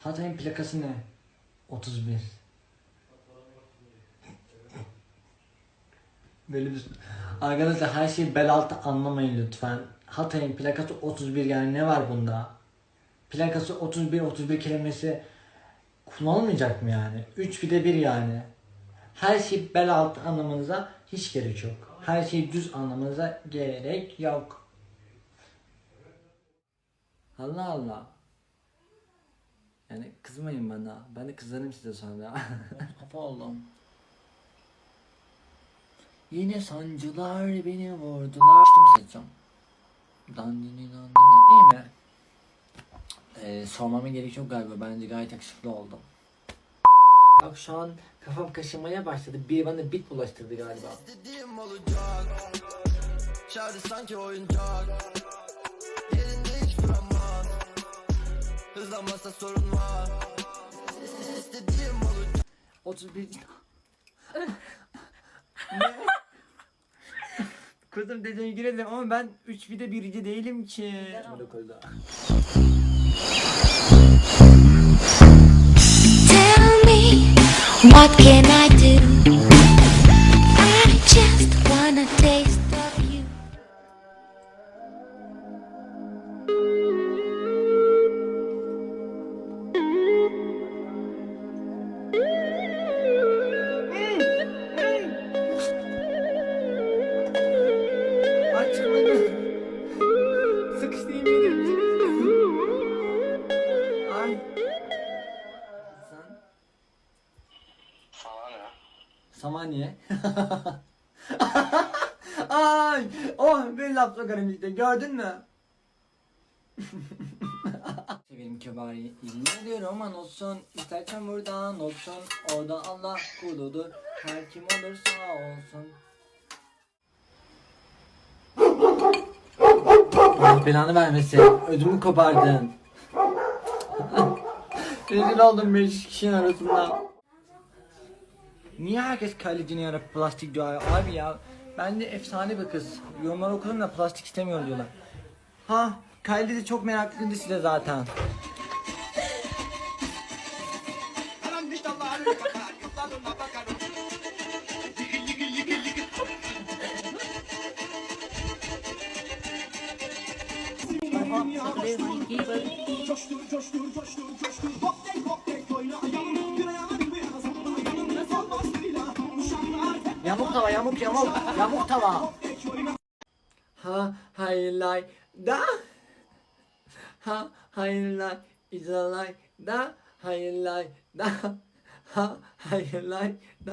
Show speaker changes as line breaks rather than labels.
Hatay'ın plakası ne? 31. Böyle bir... Arkadaşlar her şeyi bel altı anlamayın lütfen. Hatay'ın plakası 31 yani ne var bunda? Plakası 31 31 kelimesi kullanılmayacak mı yani? 3 bir de 1 yani. Her şey bel altı anlamanıza hiç gerek yok. Her şey düz anlamanıza gerek yok. Allah Allah. Yani kızmayın bana. Ben de kızarım size sonra. Kafa oldum. Yine sancılar beni vurdular. İşte seçeceğim. Dandini dandini. İyi mi? Ee, sormama gerek yok galiba. Bence gayet yakışıklı oldum. Bak şu an kafam kaşımaya başladı. Biri bana bit bulaştırdı galiba.
İstediğim olacak Şarjı sanki oyuncak Hızlanmasa sorun var İstediğim olacak
31 Ne? Kızım dediğine girelim ama ben 3 bir de birinci değilim ki.
Tell me, what can I
Açılmadı. Sıkıştı yemin Ay. Sen? Samaniye. Ay, oh bir laf sokarım işte gördün mü? Severim kebari yemin ediyorum aman olsun istersen buradan olsun orada Allah kuludur her kim olursa olsun Allah belanı vermesin ödümü kopardın Rezil oldum 5 kişinin arasında Niye herkes kalecini yarıp plastik diyor abi ya? Ben de efsane bir kız. Yorumlar okudum da plastik istemiyor diyorlar. Ha, Kylie de çok meraklıydı size zaten. Yamuk tava, yamuk yamuk, yamuk tava. Ha, haylay da. Ha, haylay izalay da. Haylay da. Ha, haylay da.